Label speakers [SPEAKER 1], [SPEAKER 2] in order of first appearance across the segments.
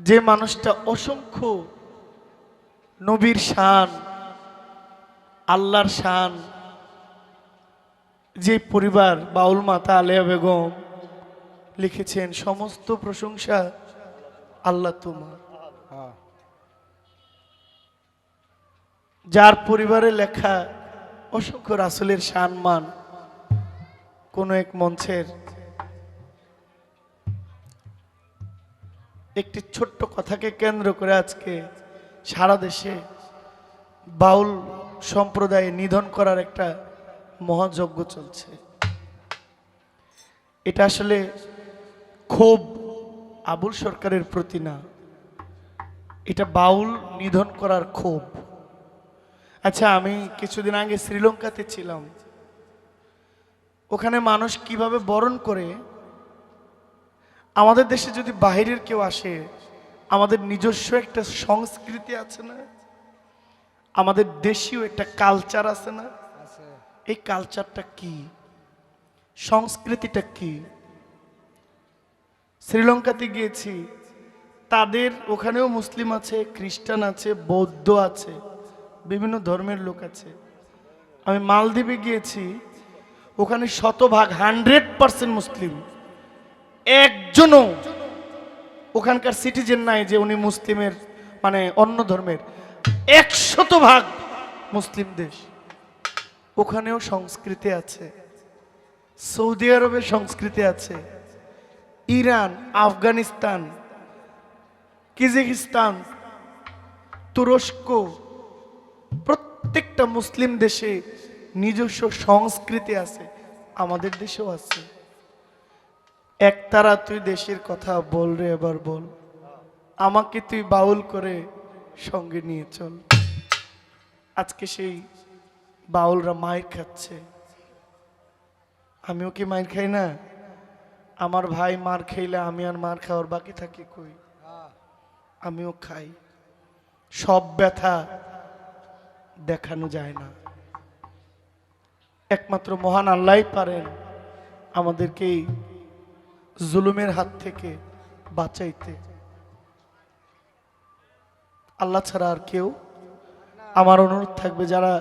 [SPEAKER 1] যে মানুষটা অসংখ্য নবীর শান, আল্লাহর শান, যে পরিবার বাউল মাতা আলেয়া বেগম লিখেছেন, সমস্ত প্রশংসা আল্লাহ তোমার। যার পরিবারে লেখা অসংখ্য রাসুলের সম্মান, কোন এক মঞ্চের একটি ছোট্ট কথাকে কেন্দ্র করে আজকে সারা দেশে বাউল সম্প্রদায়ে নিধন করার একটা মহাযজ্ঞ চলছে। এটা আসলে ক্ষোভ আবুল সরকারের প্রতি না। এটা বাউল নিধন করার ক্ষোভ। আচ্ছা আমি কিছুদিন আগে শ্রীলঙ্কাতে ছিলাম। ওখানে মানুষ কীভাবে বরণ করে আমাদের দেশে যদি বাহিরের কেউ আসে, আমাদের নিজস্ব একটা সংস্কৃতি আছে না? আমাদের দেশীয় একটা কালচার আছে না? এই কালচারটা কি? সংস্কৃতিটা কি? শ্রীলঙ্কাতে গিয়েছি। তাদের ওখানেও মুসলিম আছে, খ্রিস্টান আছে, বৌদ্ধ আছে, বিভিন্ন ধর্মের লোক আছে। আমি মালদ্বীপে গিয়েছি। ওখানে শতভাগ হান্ড্রেড পার্সেন্ট মুসলিম। একজনও ওখানকার সিটিজেন নাই যে উনি মুসলিমের মানে অন্য ধর্মের। একশত ভাগ মুসলিম দেশ। ওখানেও সংস্কৃতি আছে। সৌদি আরবের সংস্কৃতি আছে। ইরান, আফগানিস্তান কিজিকিস্তান তুরস্ক, প্রত্যেকটা মুসলিম দেশে নিজস্ব সংস্কৃতি আছে। আমাদের দেশেও আছে। একতারা তুই দেশের কথা বল রে এবার বল। আমাকে তুই বাউল করে সঙ্গে নিয়ে চল। আজকে সেই বাউলরা মায়ের খাচ্ছে। আমিও কি মায়ের খাই না? আমার ভাই মার খেলে আমি আর মার খাওয়ার বাকি থাকি কই? আমিও খাই। সব ব্যথা দেখানো যায় না। একমাত্র মহান আল্লাহ পারেন আমাদেরকে এই জুলুমের হাত থেকে বাঁচাইতে। আল্লাহ ছাড়া আর কেউ আমার অনুরোধ থাকবে, যারা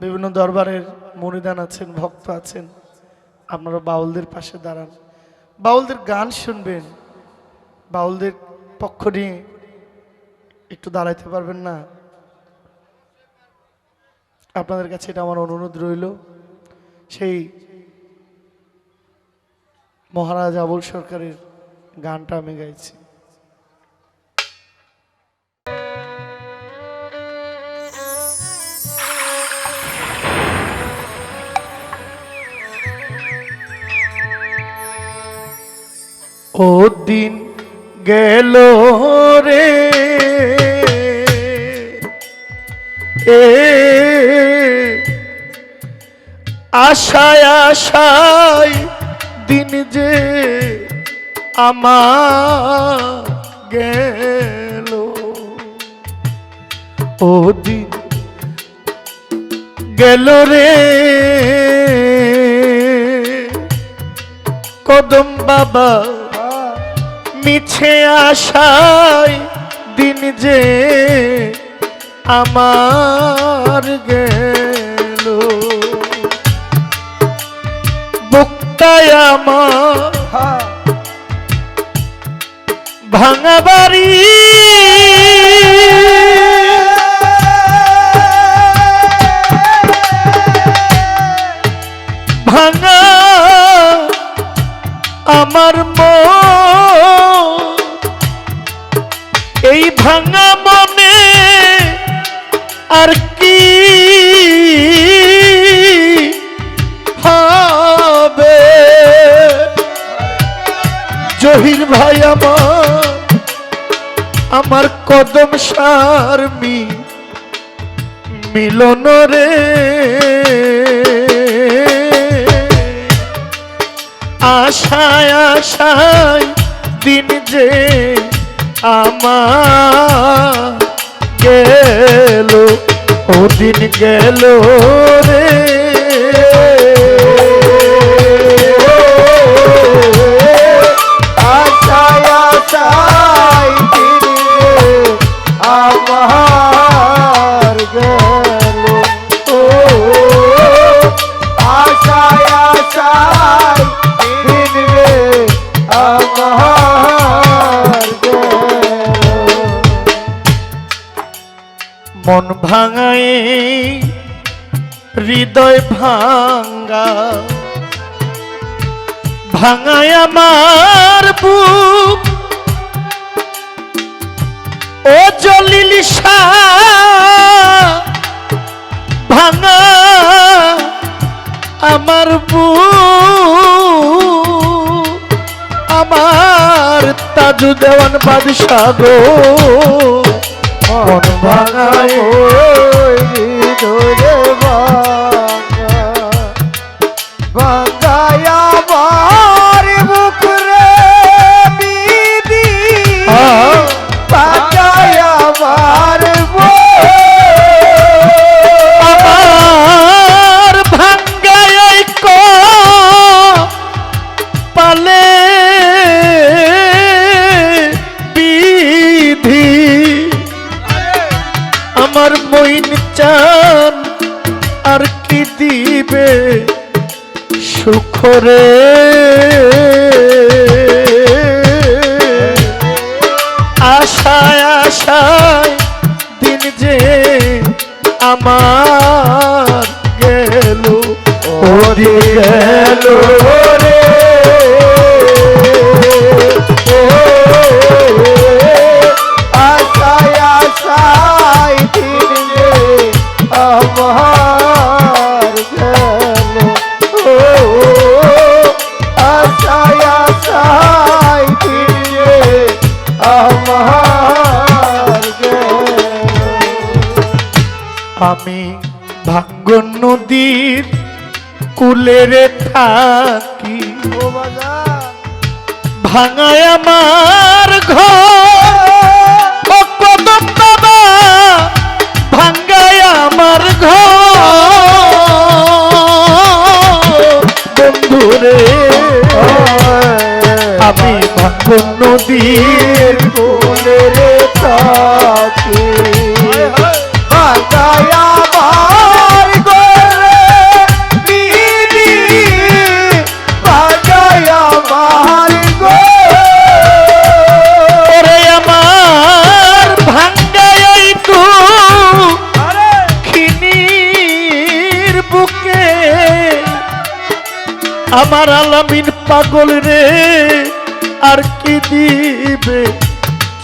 [SPEAKER 1] বিভিন্ন দরবারের মনিদান আছেন, ভক্ত আছেন, আপনারা বাউলদের পাশে দাঁড়ান। বাউলদের গান শুনবেন, বাউলদের পক্ষ নিয়ে একটু দাঁড়াইতে পারবেন না। আপনাদের কাছে এটা আমার অনুরোধ রইল। সেই মহারাজ আবুল সরকারের গানটা আমি গাইছি। ও দিন গেল রে? এ আশায় আশায় দিন যে আমার গেল। ও দিন গেল রে। কদম বাবা মিছে আশায় দিন যে আমার গেল। বুকটায় আমার ভাঙা বাড়ি। ভাঙা আমার মন। আমার আমার কদম সারমি মিলন রে। আশায় আশায় দিন যে আমার গেল, ও দিন গেল রে। আমার বুক। ও জলিল ভাঙা আমার বুক। আমার তাজু দেওয়ান বাদশাহ গো। মন সুখরে আশায় আশায় দিন যে আমার গেল গেল। আমি ভাঙ্গ নদীর কুলেরে থাকি। ভাঙায় আমার ঘর। কদম বাবা ভাঙ্গায় আমার ঘর। বন্ধুরে আমি ভাঙ্গ নদীর
[SPEAKER 2] কোলে রে আমার
[SPEAKER 1] আলামিন পাগল রে, আর কি দিবে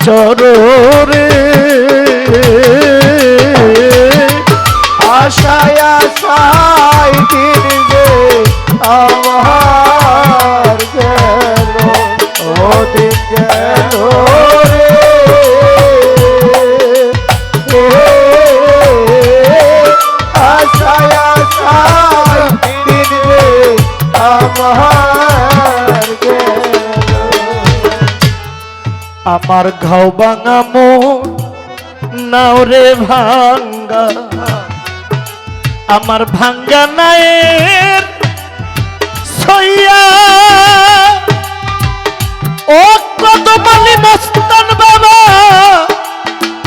[SPEAKER 1] চররে
[SPEAKER 2] আশায় আশায় দিবে আমার গেল ও ওদিন গেল আমার
[SPEAKER 1] আমার ঘাও ভাঙা মন, নাও রে ভাঙ্গা। আমার ভাঙ্গা নায়ের সইয়া ও কদমালি মস্তান বাবা,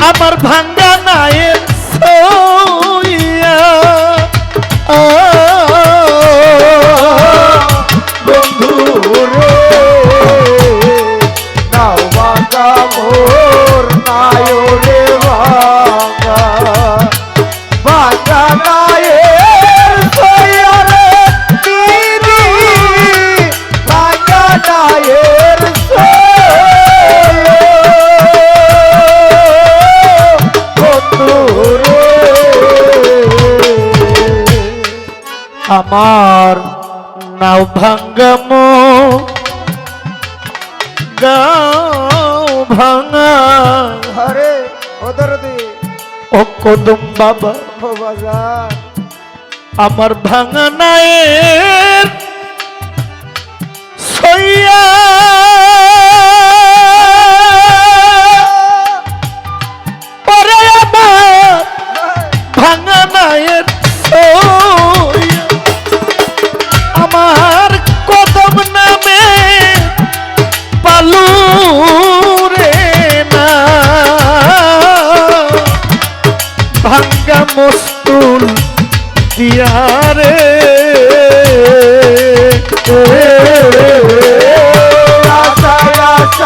[SPEAKER 1] আমার ভাঙ্গা নায়ের সইয়া আমার নাও ভাঙ্গাম গাও ভাঙা
[SPEAKER 2] হরে
[SPEAKER 1] ও কদম বাবা।
[SPEAKER 2] ও বাজার
[SPEAKER 1] আমার ভাঙা নায়ের সইয়া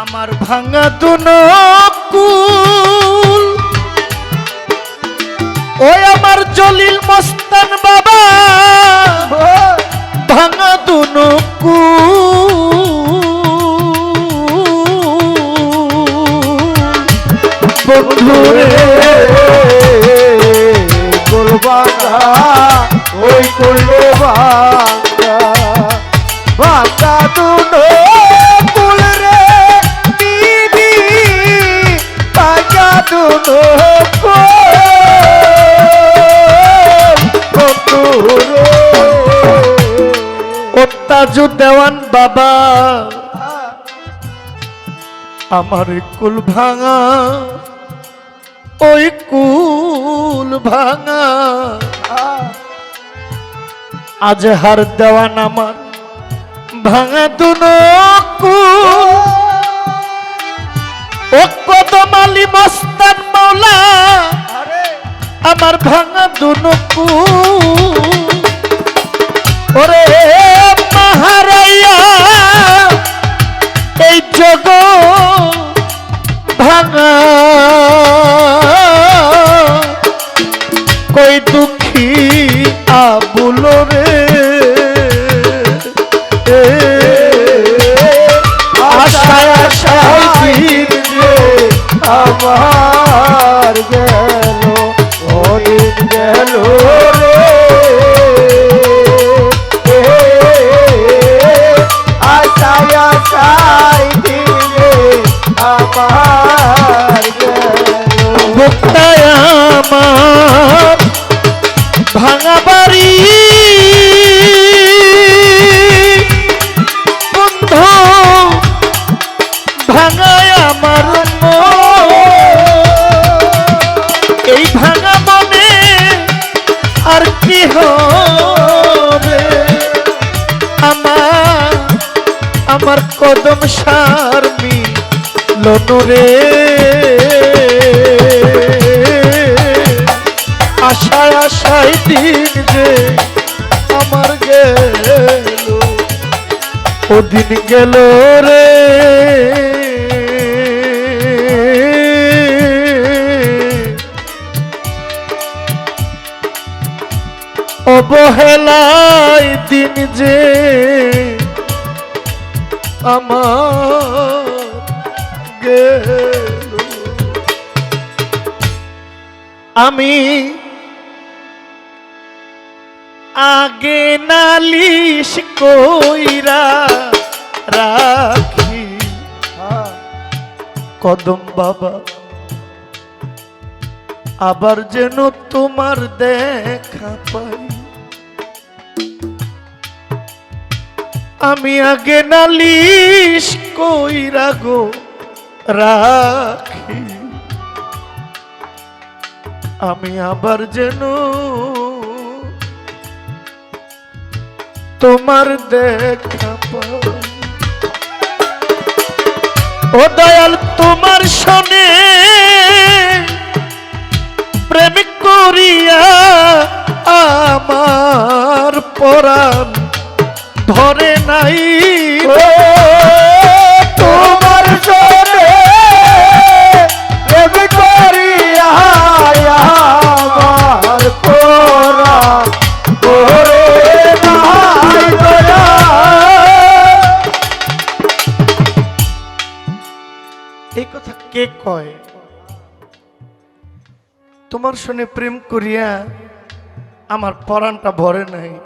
[SPEAKER 1] আমার ভাঙা দুনো কুল। ওই আমার জলিল মস্তান বাবা, ভাঙা দুনো কুল। বন্ধু রে
[SPEAKER 2] কুলবাঙ্গা ওই কুলে বাঙ্গা বাঙ্গা দুনো
[SPEAKER 1] ওত্তাজু দেওয়ান বাবা। আমার কুল ভাঙা, ওই কুল ভাঙা। আজ হার দেওয়ান আমার ভাঙা দুনো কুল। ও কদমালি মস্তান মাওলা, আমার ভাঙা দুনো কুল। ওরে আবুল রে। কদম সারমি লনরে আশায় আশায় দিন যে আমার গেল ও দিন গেল রে। অবহেলায় দিন যে আমার আমি আগে নালিশ কইরা রাখি। কদম বাবা আবার যেন তোমার দেখা পাই। আমি আগে নালিশ কইরা গো রাখি। আমি আবার যেন তোমার দেখা ও দয়াল, তোমার শোনে প্রেম করিয়া আমার পরাণ ধরে নাই।
[SPEAKER 2] তোমার সরে প্রেম করিয়া আমার পোরা
[SPEAKER 1] এই কথা কে কয়? তোমার শুনে প্রেম করিয়া আমার পরাণটা ভরে নাই।